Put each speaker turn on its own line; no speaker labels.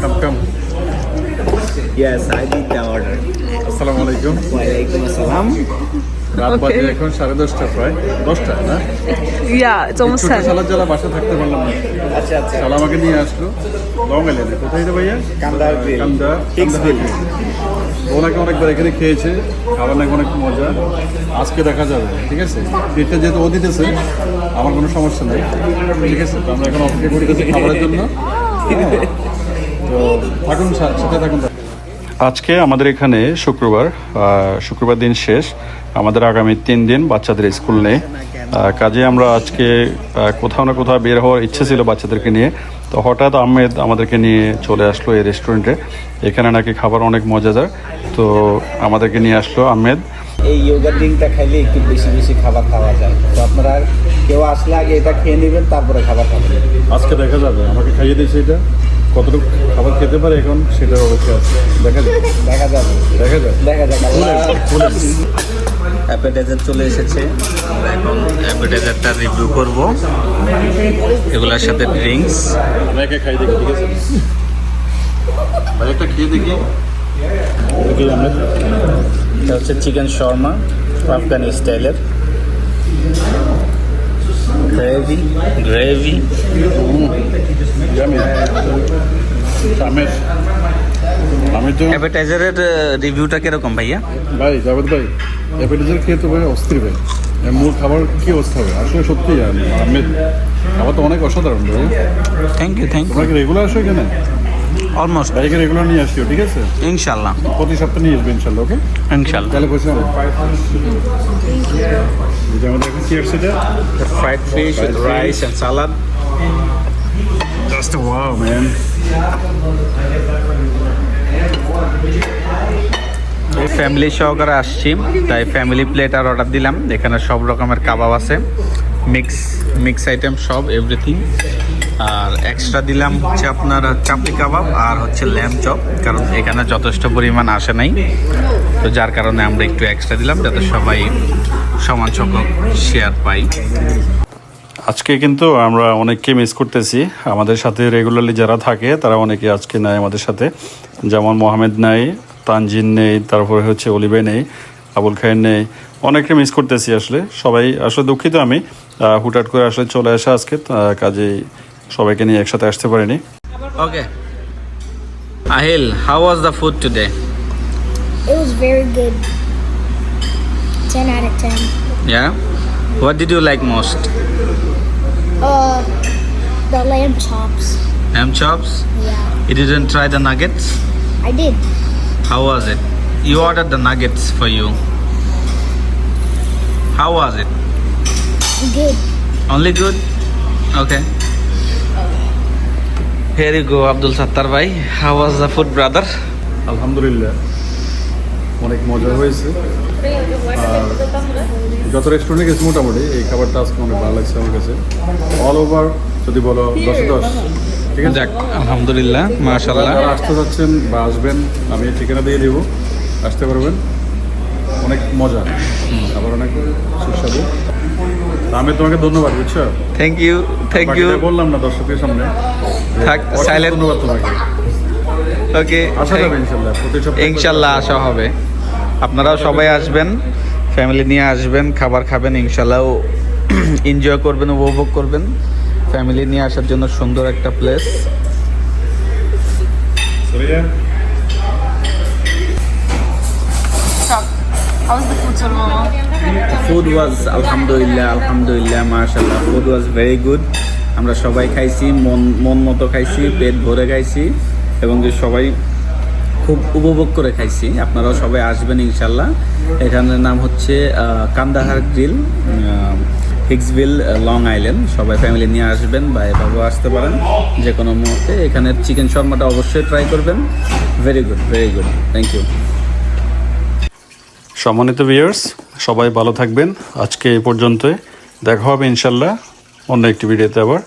Come, come.
Yes, I did the order.
আসসালামু আলাইকুম
Walaikum assalam.
রাত বাজে এখন সাড়ে দশটা প্রায়। দশটা না? ছোট
10.
সালাদ জ্বালা বাসা থাকতে পারলাম না।
আচ্ছা আচ্ছা।
আমাকে নিয়ে আসলো। লং আইল্যান্ডে কোথায় রে ভাইয়া? কান্দা কান্দা
grill.
ও নাকি অনেকবার এখানে খেয়েছে। খাবার নাকি অনেক মজা। আজকে দেখা যাবে ঠিক আছে? ডেটটা যেহেতু ও দিতেছে আমার কোনো সমস্যা নেই ঠিক আছে? তো আমরা এখন অপেক্ষা করতেছি খাবারের জন্য। তো থাকুন সা- সাথে থাকুন। আজকে আমাদের এখানে শুক্রবার শুক্রবার দিন শেষ। আমাদের আগামী তিন দিন বাচ্চাদের স্কুল নেই। কাজে আমরা আজকে কোথাও না কোথাও বের হওয়ার ইচ্ছে ছিল বাচ্চাদেরকে নিয়ে। তো হঠাৎ আহমেদ আমাদেরকে নিয়ে চলে আসলো এই রেস্টুরেন্টে। এখানে নাকি খাবার অনেক মজাদার। তো আমাদেরকে নিয়ে আসলো আহমেদ।
এই ইয়োগা ড্রিঙ্কটা খাইলে একটু বেশি বেশি খাবার খাওয়া যায়। তো আপনারা কেউ আসলে আগে এটা খেয়ে নেবেন তারপরে খাবার খাবেন।
আজকে দেখা যাবে। আমাকে খাইয়ে দিয়েছে এটা। কতটুকু খাবার খেতে পারে এখন সেটার অবস্থা আছে। দেখা যাবে
দেখা যাবে
দেখা যাবে
দেখা যাক। অ্যাপেটাইজার চলে এসেছে। আমরা এখন অ্যাপেটাইজারটা রিভিউ করব। এগুলোর সাথে ড্রিঙ্কস
আমি একে খাই দেখি ঠিক আছে? ভাই একটা খেয়ে দেখি। আমরা
এটা হচ্ছে চিকেন শর্মা আফগানি স্টাইলের। গ্রেভি গ্রেভি
জামি আমের আমি তো
অ্যাপেটাইজারের রিভিউটা কীরকম ভাইয়া?
ভাই জাভেদ ভাই অ্যাপেটাইজার খেয়ে তো ভাই অস্থির ভাই। মূল খাবার কি অবস্থা হবে আসলে সত্যি আমের খাবার তো অনেক অসাধারণ ভাই।
থ্যাংক ইউ থ্যাংক ইউ
তোমরা কি রেগুলার আসো এখানে?
অলমোস্ট
ভাইকে রেগুলার নিয়ে আসিও ঠিক আছে?
ইনশাল্লাহ।
প্রতি সপ্তাহে নিয়ে আসবে ইনশাল্লাহ ওকে?
ইনশাল্লাহ।
তাহলে বসে আমরা আমাদের এখন কি আসছে এটা fried fish
Fried rice and
salad just wow man
এই ফ্যামিলি সহকারে আসছি তাই ফ্যামিলি প্লেট আর অর্ডার দিলাম। এখানে সব রকমের কাবাব আছে। মিক্স মিক্স আইটেম সব এভরিথিং আর এক্সট্রা দিলাম হচ্ছে আপনার চাপলি কাবাব আর হচ্ছে ল্যাম্প চপ কারণ এখানে যথেষ্ট পরিমাণ আসে নাই। তো যার কারণে আমরা একটু এক্সট্রা দিলাম যাতে সবাই সমান সংখ্যক শেয়ার পাই।
আজকে কিন্তু আমরা অনেককে মিস করতেছি। আমাদের সাথে রেগুলারলি যারা থাকে, তারা অনেকে আজকে নেয় আমাদের সাথে। যেমন মোহামেদ নাই, তানজিন নেই, তারপরে হচ্ছে অলিবে নেই, আবুল খায়ের নেই। অনেককে মিস করতেছি আসলে। সবাই আসলে দুঃখিত আমি। হুটহাট করে আসলে চলে আসা আজকে কাজেই সবাইকে নিয়ে একসাথে আসতে পারিনি
okay Ahil how was the food today
It was very good. 10 out of 10.
Yeah. What did you like most?
Uh, the lamb chops.
Lamb chops?
Yeah,
You didn't try the nuggets?
I did.
How was it? You ordered the nuggets for you. How was it?
Good.
Only good? Okay. Here you go, Abdul Sattar bhai. How was the food, brother?
আলহামদুলিল্লাহ। অনেক মজা হয়েছে। আর যত রেস্টুরেন্টে গেছি মোটামুটি এই খাবারটা আজকে অনেক ভালো লাগছে আমার কাছে। অল ওভার যদি বলো দশে দশ। ঠিক আছে?
আলহামদুলিল্লাহ মাশাল্লাহ
আসতে যাচ্ছেন বা আসবেন আমি ঠিকানা দিয়ে দিব। আসতে পারবেন। অনেক মজা। আবার অনেক সুস্বাদু। আমি তোমাকে ধন্যবাদ বুঝছ?
থ্যাংক ইউ থ্যাংক ইউ
বললাম না দর্শকের সামনে।
থাক, silent.
ধন্যবাদ তোমাকে।
ওকে
আসা যাবে ইনশাল্লাহ
ইনশাল্লাহ আসা হবে। আপনারাও সবাই আসবেন ফ্যামিলি নিয়ে আসবেন খাবার খাবেন ইনশাল্লাহ এনজয় করবেন উপভোগ করবেন। ফ্যামিলি নিয়ে আসার জন্য সুন্দর একটা
place
How was the food, Mama?
Food was food was very good আমরা সবাই খাইছি মন মন মতো খাইছি পেট ভরে খাইছি এবং যে সবাই খুব উপভোগ করে খাইছি। আপনারাও সবাই আসবেন ইনশাল্লাহ এখানের নাম হচ্ছে Kandahar grill Hicksville Long Island. সবাই ফ্যামিলি নিয়ে আসবেন বা এভাবেও আসতে পারেন যে কোনো মুহূর্তে। এখানে চিকেন শর্মাটা অবশ্যই ট্রাই করবেন। Very good very good thank you
সম্মানিত ভিউয়ার্স সবাই ভালো থাকবেন। আজকে এ পর্যন্তই। দেখা হবে ইনশাল্লাহ অন্য একটি ভিডিওতে আবার।